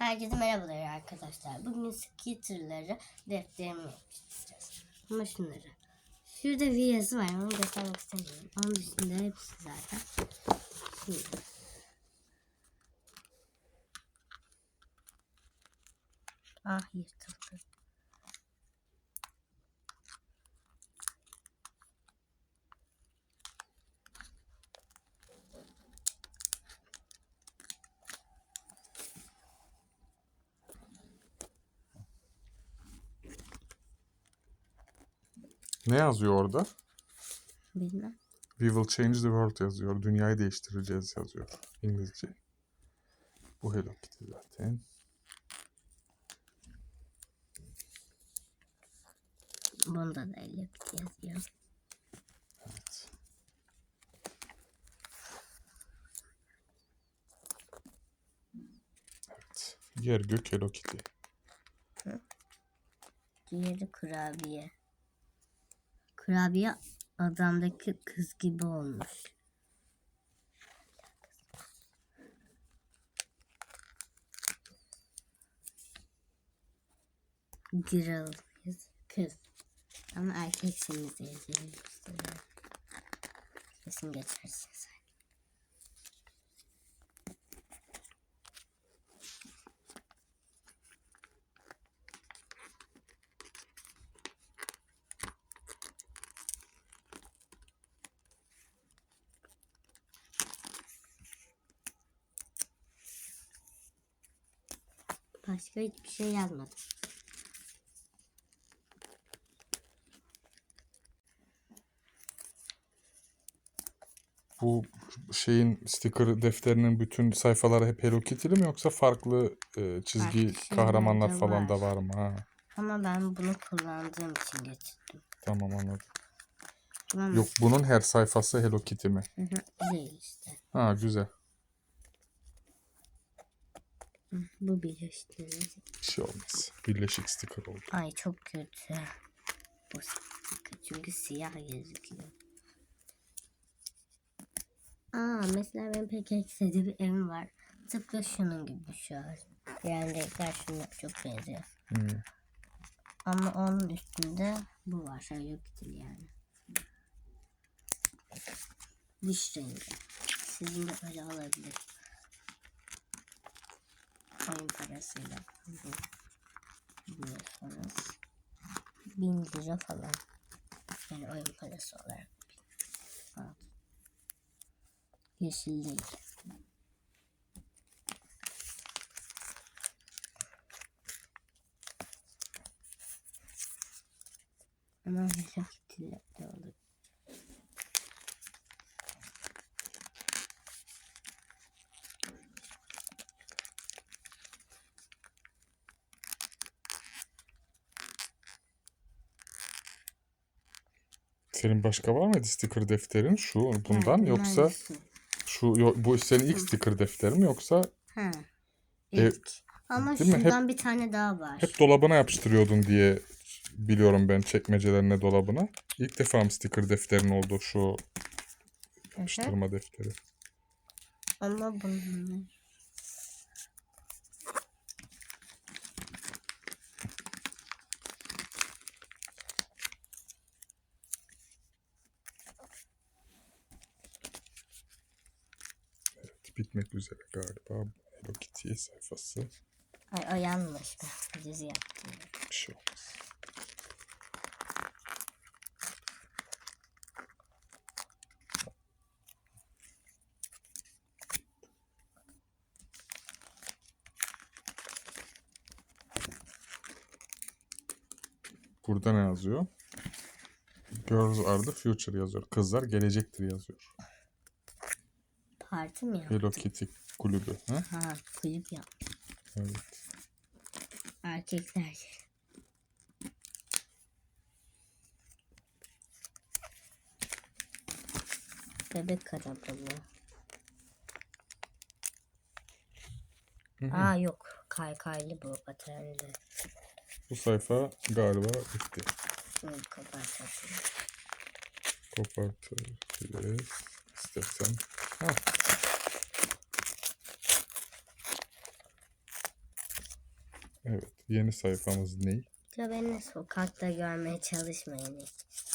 Herkese merhabalar arkadaşlar. Bugün skitterları defterime yapıştıracağız. Ama şunları. Şurada bir yazı var. Onu göstermek istemiyorum. Onun dışında hepsi zaten. Şimdi. Ah yırtıldı. Ne yazıyor orada? Bilmem. We will change the world yazıyor. Dünyayı değiştireceğiz yazıyor. İngilizce. Bu Hello Kitty zaten. Bunda da Hello Kitty yazıyor. Evet. Evet. Yer gök Hello Kitty. Diğeri kurabiye. Kurabiye adamdaki kız gibi olmuş. Girl kız. Ama erkeksiniz diye. Kesin geçersin Başka hiçbir şey yazmadım. Bu şeyin sticker defterinin bütün sayfaları hep Hello Kitty'li mi yoksa farklı e, çizgi Farklı şeyler kahramanlar de falan da var. var mı? Ha, Ama ben bunu kullandığım için getirdim. tamam anladım. Mı? Yok bunun her sayfası Hello Kitty mi? Hı hı, Değil işte. Ha güzel. Bu birleştirici. Bir şey olmaz. Birleşik sticker oldu. Ay çok kötü. Bu sticker çünkü siyah gözüküyor. Aa mesela benim pek istediğim bir evim var. Tıpkı şunun gibi şu an. Yani renkler şuna çok benziyor. Hmm. Ama onun üstünde bu var. Şöyle Kitty yani. Diş rengi. Sizin de öyle olabilir. Oyun parasıyla. Biliyorsanız. Bin lira falan. Yani oyun parası olarak. Yeşil değil. Ama Hello Kitty'le de Senin başka var mıydı sticker defterin? Şu bundan Ha, yoksa hangisi? şu yo- bu senin ilk sticker defterin mi yoksa Ha. E, İlk. Ama değil mi? Hep- şundan bir tane daha var. hep dolabına yapıştırıyordun diye biliyorum ben çekmecelerine dolabına. İlk defa mı sticker defterin oldu şu yapıştırma defteri? Ama bunlar. Evet, bitmek üzere galiba. Kitty sayfası. Ay o yanlış. Ben düz yaptım. Bir şey olmaz. Burada ne yazıyor? Girls are the future yazıyor. Kızlar gelecektir yazıyor. Parti mi yaptım? Hello Kitty kulübü. Ha? Ha kulüp yaptım. Evet. Erkekler. Bebek araba bu. Hı hı. Aa yok. Kaykaylı bu patenli. Bu sayfa galiba bitti. Şunu kapatalım. Kopartabiliriz. İstersen. Ha. Evet. Yeni sayfamız ne? Ya beni sokakta görmeye çalışmayın.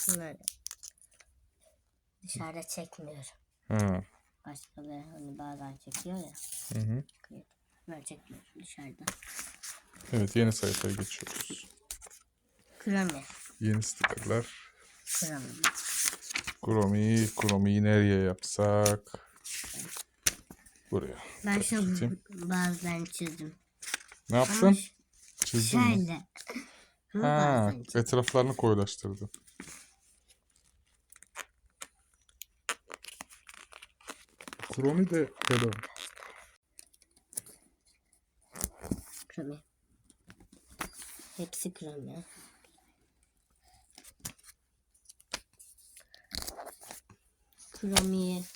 Bunları dışarıda çekmiyorum. Ha. Başkaları hani bazen çekiyor ya. Hı hı. Ben çekmiyorum dışarıda. Evet yeni sayfaya geçiyoruz. Kremi. Yeni stickerlar. Kremi. Kuromi, Kuromi'yi nereye yapsak? Buraya. Ben şu Bakayım. bazılarını çizdim. Ne Ama yaptın? ş- Çizdin mi? şöyle. Ama Ha, bazen etraflarını koyulaştırdın. Kuromi de böyle Kremi. Hepsi kremi.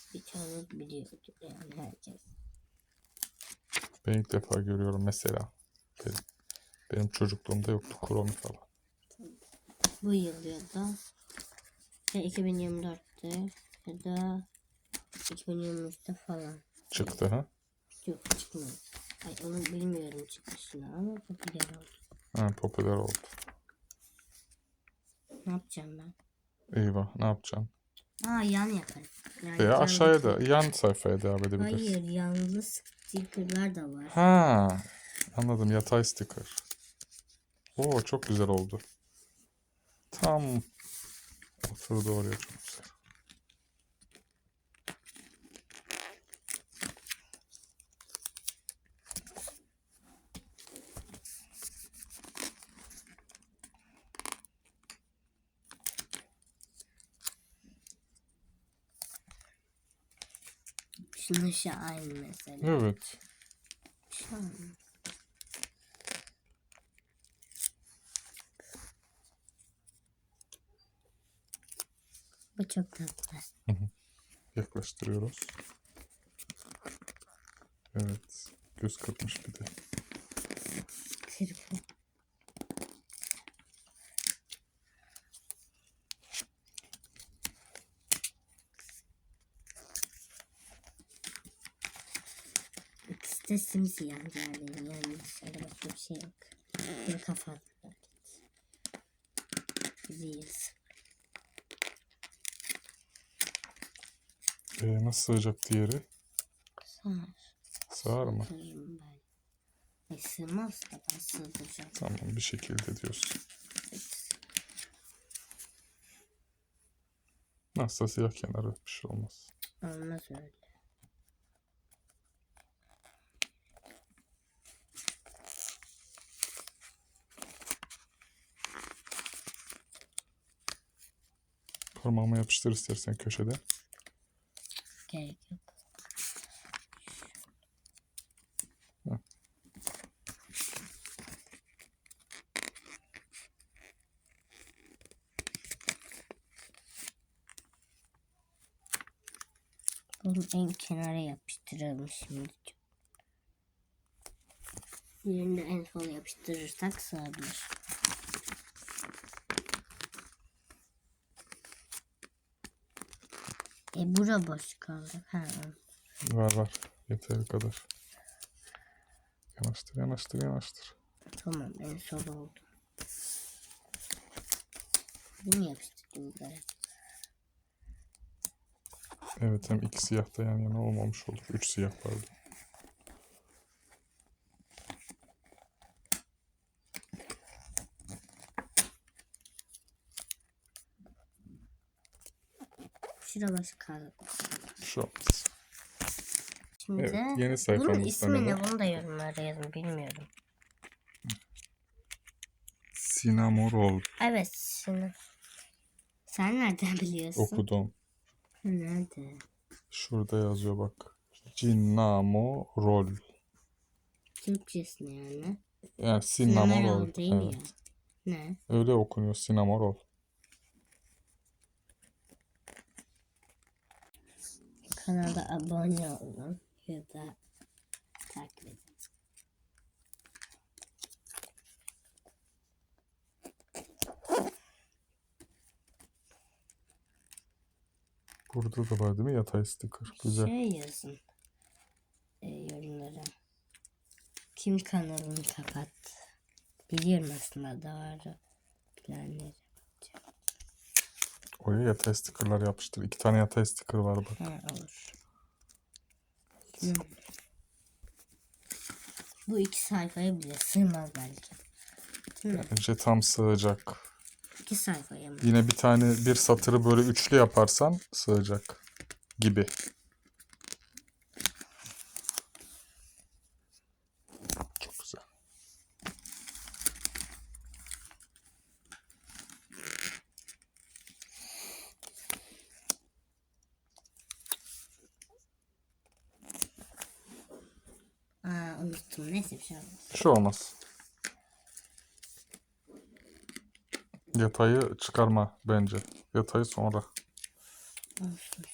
Kromiyi birçoğunuz biliyordur yani herkes. ben ilk defa görüyorum mesela. Benim, benim çocukluğumda yoktu Kuromi falan. Bu yıl ya da ya 2024'te ya da 2023'te falan. Çıktı ha? Yok çıkmadı. Ay onu bilmiyorum çıkışını ama popüler oldu. Ha popüler oldu. Ne yapacağım ben? Eyvah ne yapacaksın? Aa yan yaparım. Yani Veya yan aşağıya da yan sayfaya devam edebilirsin. Hayır yanlı stickerlar da var. Ha, anladım yatay sticker. Oo çok güzel oldu. Tam oturdu oraya çok güzel. Şunun şu aynı mesela. Evet. Aynı. Bu çok tatlı. Yaklaştırıyoruz. Evet. Göz kırpmış bir de. Kırpı. De simsiyah yani. Yani dışarıda başka bir şey yok. Bir kafa. Ziyaz. Ee, nasıl sığacak diğeri? Sağır. Sığar mı? Sığırım ben. Ay sığmaz da ben sığdıracağım. Tamam bir şekilde diyorsun. Nasılsa siyah kenarı bir şey olmaz. Olmaz öyle. Parmağıma yapıştır istersen köşede. Gerek yok. Bunu en kenara yapıştıralım şimdi. Diğerini de en sola yapıştırırsak sığabilir. E bura boş kaldı. Ha. Var var. Yeteri kadar. Yanaştır yanaştır yanaştır. Tamam en sol oldu. Bunu yapıştırdım buraya. Evet hem iki siyah da yan yana olmamış olur. Üç siyah pardon. Şura boş kaldı. Bir şey olmaz. Şimdi Evet, yeni bunun sayfamızda ismi ne? Bunu da yorumlara yazın bilmiyorum. Sinamorol Evet şimdi. Sen nereden biliyorsun? okudum. Nerede? Şurada yazıyor bak. Cinnamorol. Türkçesi ne yani? Yani Sinamorol sinamorol. değil mi Evet. ya? Ne? Öyle okunuyor sinamorol. Kanala abone olun ya da takip edin. Burada da var değil mi yatay sticker? Güzel. Şey yazın e, yorumlara. Kim kanalını kapattı? Biliyorum aslında doğru planları. Oraya yatay stickerlar yapıştır. İki tane yatay sticker var bak. Ha, olur. Hı. Bu iki sayfaya bile sığmaz belki. Bence tam sığacak. İki sayfaya mı? Yine bir tane bir satırı böyle üçlü yaparsan sığacak gibi. Çok güzel. Aa Neyse bir şey olmaz. Yatayı çıkarma bence. Yatayı sonra. Olsun.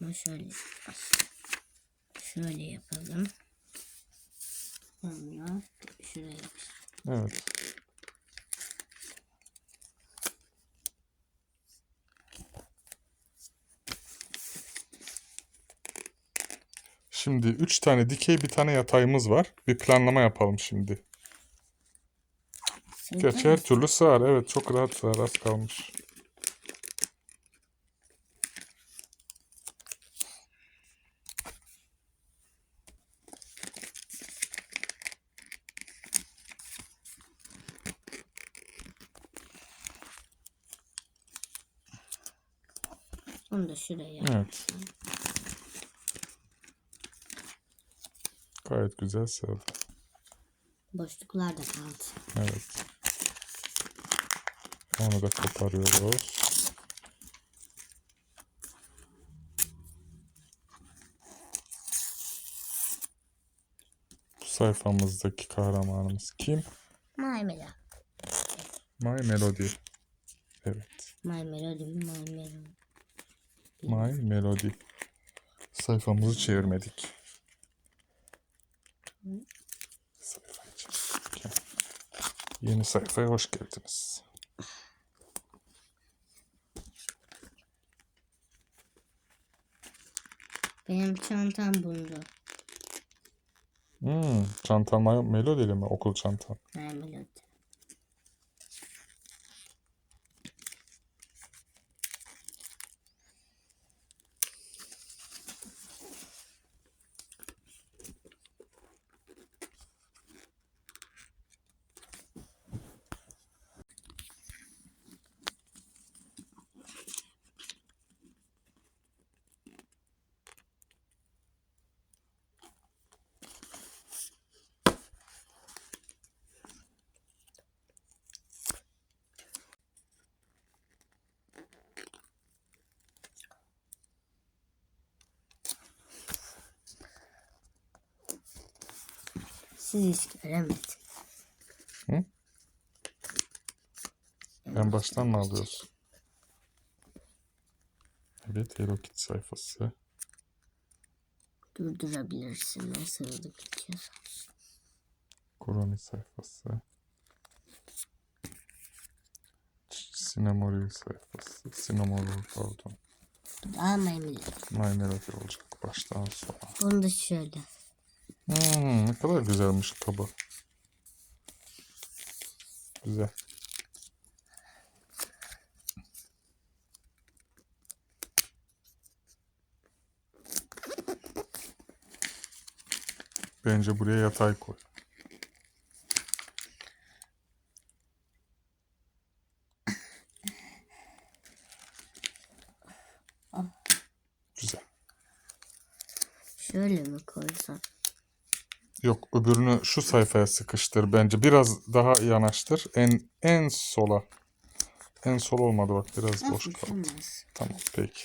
Ama şöyle şöyle yapalım. Sonra şuraya yapıştır. Evet. Şimdi üç tane dikey bir tane yatayımız var. Bir planlama yapalım şimdi. Gerçi her türlü sığar. Evet çok rahat sığar. Az kalmış. Onu da şuraya. Evet. Gayet güzel sığdı. Boşluklar da kaldı. Evet. Onu da koparıyoruz. Bu sayfamızdaki kahramanımız kim? My Melody. My Melody. Evet. My Melody. My Melody. My Melody. Sayfamızı çevirmedik. Yeni sayfaya hoş geldiniz. Benim çantam bundu. Hmm, çantan My Melody'li mi? Okul çantan. My Melody. Siz hiç göremediniz. En baştan mı alıyorsun? Evet, Hello Kitty sayfası. Durdurabilirsin. Nasıl hızlı geçiyorsa. Koroni sayfası. Cinnamoroll sayfası. Cinnamoroll pardon. Daha My Melody. My Melody olacak baştan sona. Bunu da şöyle. Hmm, ne kadar güzelmiş kaba. Güzel. Bence buraya yatay koy. Güzel. Şöyle mi koysam? Yok öbürünü şu sayfaya sıkıştır bence. Biraz daha yanaştır. En en sola. En sol olmadı bak biraz boş Nasıl kaldı. Tamam peki.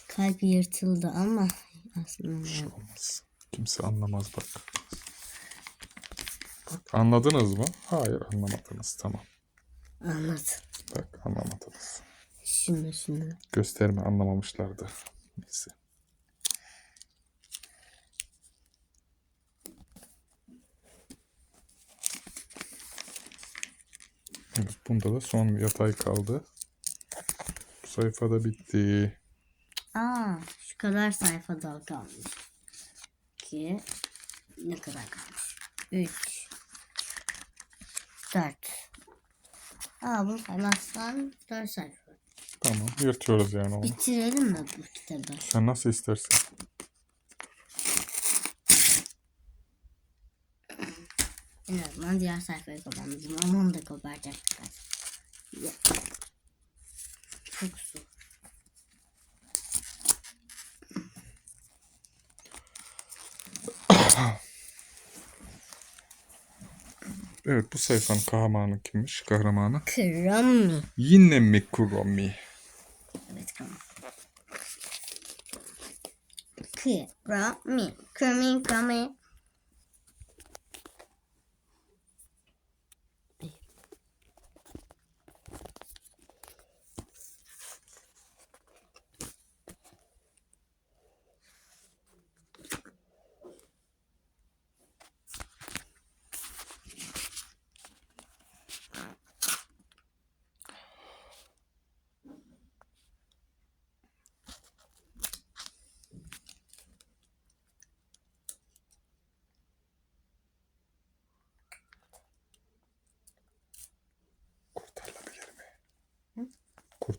Kalp yırtıldı ama aslında şey olmaz. Kimse anlamaz bak. Bak anladınız mı? Hayır anlamadınız. Tamam. anladım. Bak anlamadınız. Şunu şunu. Gösterme anlamamışlardı. Neyse. Evet, bunda da son yatay kaldı. Bu sayfa da bitti. Aa, şu kadar sayfa daha kalmış. İki. Ne kadar kalmış? Üç. Dört. Aa bunu saymazsan dört sayfa. Tamam yırtıyoruz yani onu. Bitirelim mi bu kitabı? Sen nasıl istersen. En azından diğer sayfayı koparmışım ama onu da koparacaktık. Ya. Çok su. Evet bu sayfanın kahramanı kimmiş? Kahramanı. Krami. Yine mi Kuromi? Evet Krami. Krami. Krami. Krami.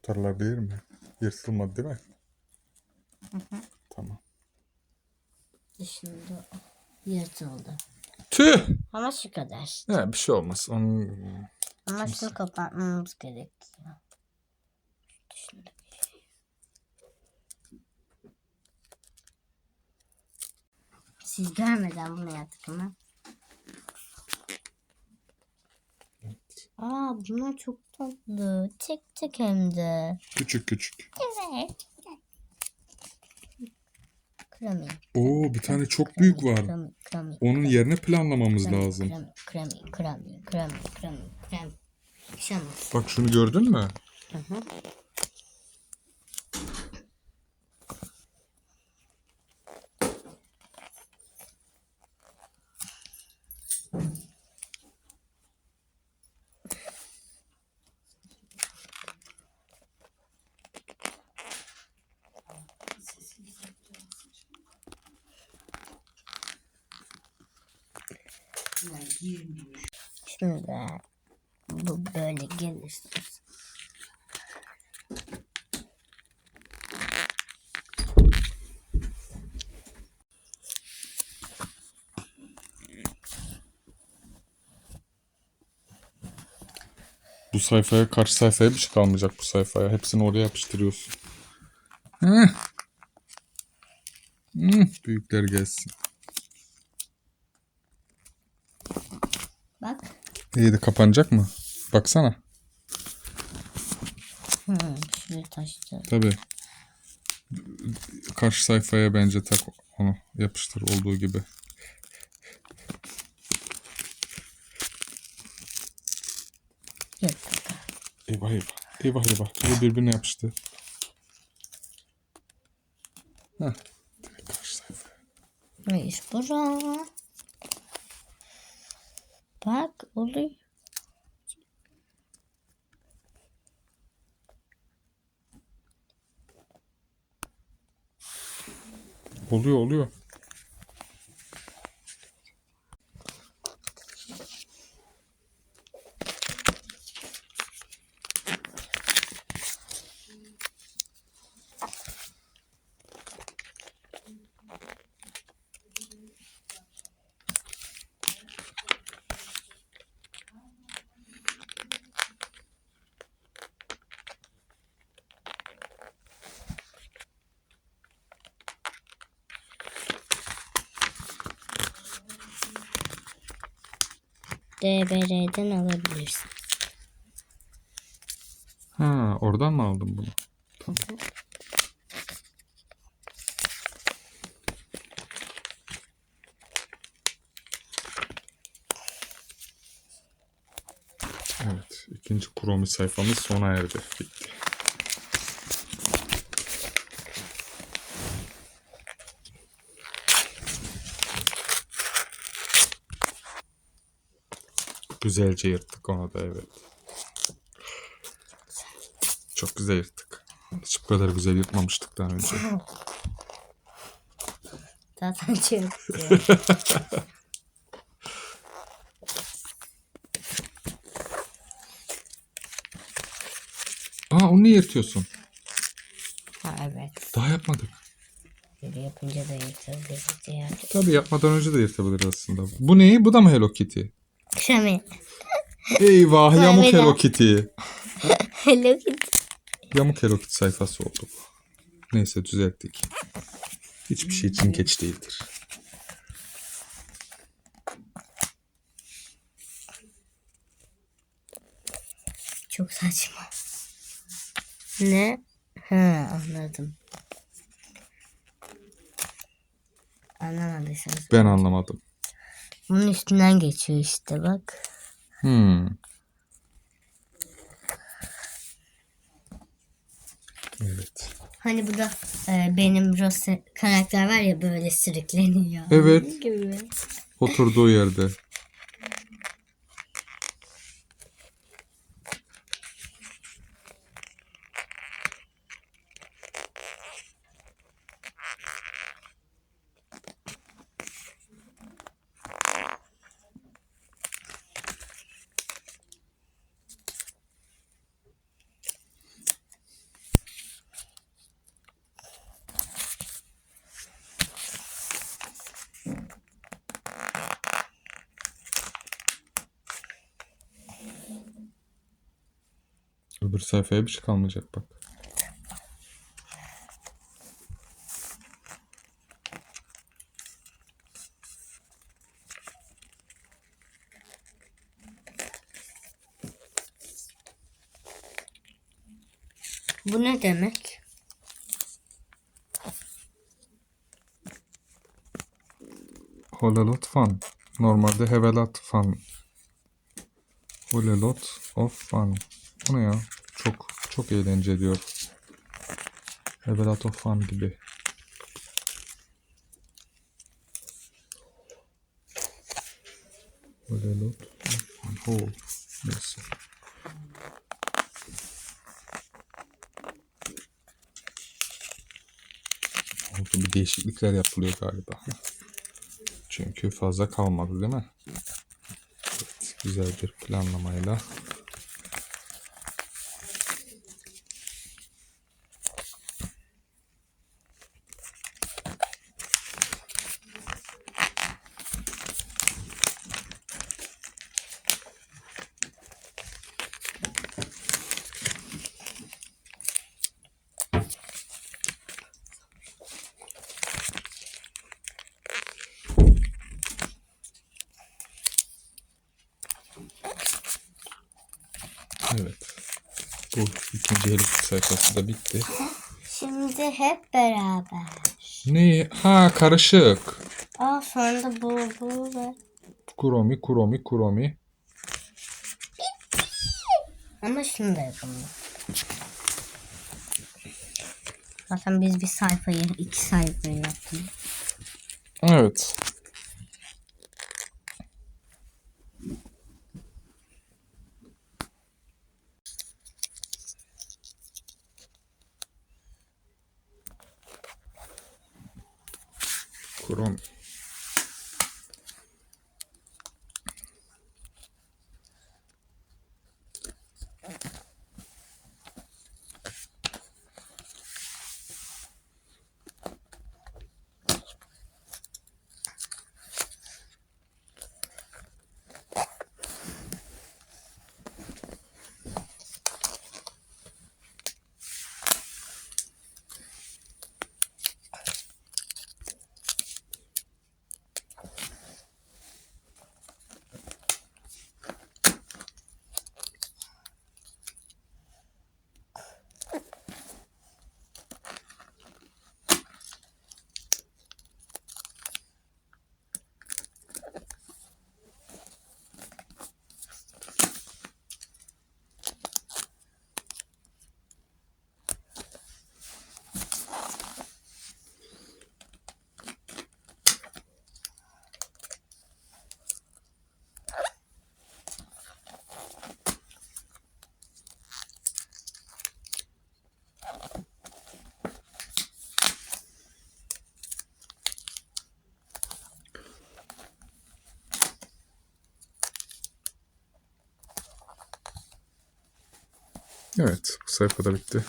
Kurtarılabilir mi? Yırtılmadı değil mi? Tamam. Dışında yırtıldı. Tüh! Ama şu kadar. Ne bir şey olmaz. Onun... Ama şunu kapatmamız gerekiyor. Bir şey. Siz görmeden bunu yaptık ama. Aa bunlar çok tatlı. Tek tek hem de. Küçük küçük. Evet. Kremi. Oo bir tane çok büyük var. Kremi. Kremi. Onun yerine planlamamız kremi, lazım. Kremi. Kremi. Kremi. Kremi. Kremi. Kremi. Bak şunu gördün mü? Hı hı. Şimdi bu böyle gelirse. Bu sayfaya karşı sayfaya bir şey kalmayacak bu sayfaya. Hepsini oraya yapıştırıyorsun. Heh. Hmm, büyükler gelsin. Bak. İyi de kapanacak mı? Baksana. Hmm, taştı. Tabii. Karşı sayfaya bence tak onu yapıştır olduğu gibi. Yok. Eyvah eyvah. Eyvah eyvah. Bu birbirine yapıştı. Heh. Direkt karşı sayfaya. Bura? Bak oluyor. Oluyor oluyor. DBR'den alabilirsin. Ha, oradan mı aldın bunu? İkinci Chrome sayfamız sona erdi. Bitti. Güzelce yırttık onu da evet. Çok güzel yırttık. Hiç bu kadar güzel yırtmamıştık daha önce. Zaten çok güzel. Onu niye yırtıyorsun? ha evet. Daha yapmadık. Böyle yapınca da yırtabiliriz diye. Tabii yapmadan önce de yırtabiliriz aslında. Bu ne? Bu da mı Hello Kitty? Kremi. Eyvah yamuk. Hello Kitty. Hello Kitty. Yamuk Hello Kitty sayfası oldu bu. Neyse düzelttik. Hiçbir şey için geç değildir. Çok saçma. Ne? Ha anladım. Anlamadıysanız. Ben anlamadım. Bunun üstünden geçiyor işte bak. Hmm. Evet. Hani burada e, benim Rose karakter var ya böyle sürükleniyor. Evet. Gibi. Oturduğu yerde. Öbür sayfaya bir şey kalmayacak bak. Bu ne demek? Whole a lot fun. Normalde have a lot fun. Whole a lot of fun. Bu ne ya? Çok eğlence diyor. Have a lot of fun gibi. A lot of fun. Whole. Neyse. Oldu bir değişiklikler yapılıyor galiba. Çünkü fazla kalmadı değil mi? Evet, güzel bir planlamayla. Evet. Bu ikinci Kitty sayfası da bitti. Şimdi hep beraber. Ne? Ha karışık. Aa sonra da bu bu ve Kuromi, Kuromi, Kuromi. ama şunu da yapalım. Zaten biz bir sayfayı iki sayfayı yaptık. Evet. Evet, bu sayfa da bitti.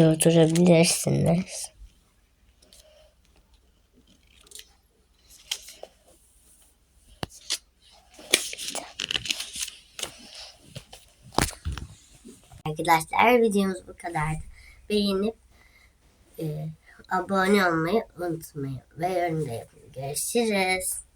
Durdurabilirsiniz. Arkadaşlar videomuz bu kadardı. Beğenip e, abone olmayı unutmayın ve yorum da yapın. Görüşürüz.